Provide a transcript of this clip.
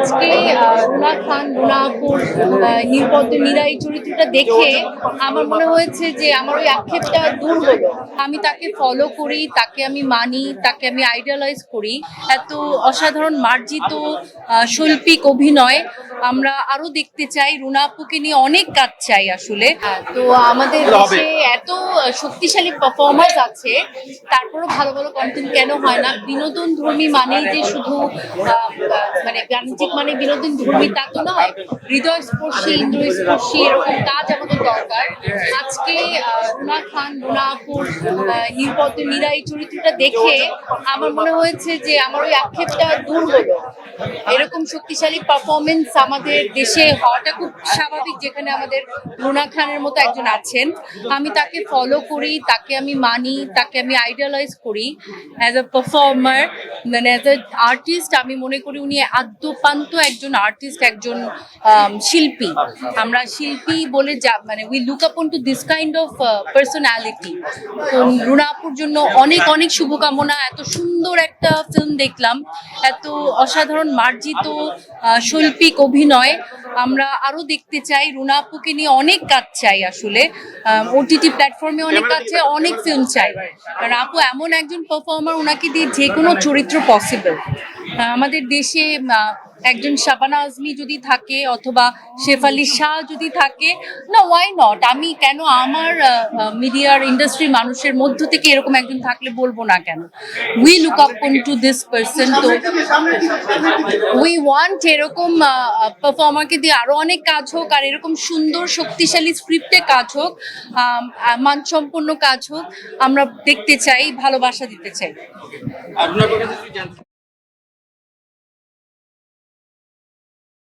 আজকে রুনা খান রুনাপুর নির্বদ্ধ মীরা এই চরিত্রটা দেখে আমার মনে হয়েছে যে আমার ওই আক্ষেপটা দূর হলো। আমি তাকে ফলো করি তাকে আমি মানি তাকে আমি আইডিয়ালাইজ করি। এত অসাধারণ মার্জিত শৈল্পিক অভিনয় আমরা আরও দেখতে চাই। রুনাপুকে নিয়ে অনেক কাজ চাই আসলে। তো আমাদের দেশে এত শক্তিশালী পারফর্মার্স আছে তারপরও ভালো ভালো কন্টেন্ট কেন হয় না? বিনোদন ধর্মী মানেই যে শুধু মানে বাণিজ্যিক মানে বিনোদন ধর্মী তা তো নয় হৃদয় স্পর্শী ইন্দ্রিয় স্পর্শী এরকম কাজ আমাদের দরকার। আজকে রুনা খান রুনা আপুর নির্বদ্ধ মীরা এই চরিত্রটা দেখে আমার মনে হয়েছে যে আমার ওই আক্ষেপটা দূর হলো। এরকম শক্তিশালী পারফরমেন্স আমাদের দেশে হওয়াটা খুব স্বাভাবিক, যেখানে আমাদের রুনা খানের মতো একজন আছেন। আমি তাকে ফলো করি, তাকে আমি মানি, তাকে আমি আইডিয়ালাইজ করি অ্যাজ আ পারফর্মার মানে অ্যাজ আ আর্টিস্ট আমি মনে করি উনি আদ্যপান্ত একজন আর্টিস্ট একজন শিল্পী। আমরা শিল্পী বলে যা মানে we look upon to this kind of personality তো রুনাপুর জন্য অনেক অনেক শুভকামনা। এত সুন্দর একটা ফিল্ম দেখলাম। এত অসাধারণ মার্জিত শৈল্পিক অভিনয়। আমরা আরও দেখতে চাই। রুনা আপুকে নিয়ে অনেক কাজ চাই আসলে। ওটিটি প্ল্যাটফর্মে অনেক কাজ চাই অনেক ফিল্ম চাই। কারণ আপু এমন একজন পারফর্মার ওনাকে দিয়ে যে কোনো চরিত্র পসিবল আমাদের দেশে একজন শাবানা আজমি যদি থাকে অথবা শেফ শেফালি শাহ যদি থাকে না ওয়াই নট আমি কেন আমার মিডিয়ার ইন্ডাস্ট্রি মানুষের মধ্য থেকে এরকম একজন থাকলে বলব না কেন? উই লুক আপ কোন টু দিস পার্সন তো উই ওয়ান্ট এরকম পারফর্মারকে দিয়ে আরও অনেক কাজ হোক, আর এরকম সুন্দর, শক্তিশালী স্ক্রিপ্টে কাজ হোক মানসম্পন্ন কাজ হোক, আমরা দেখতে চাই, ভালোবাসা দিতে চাই।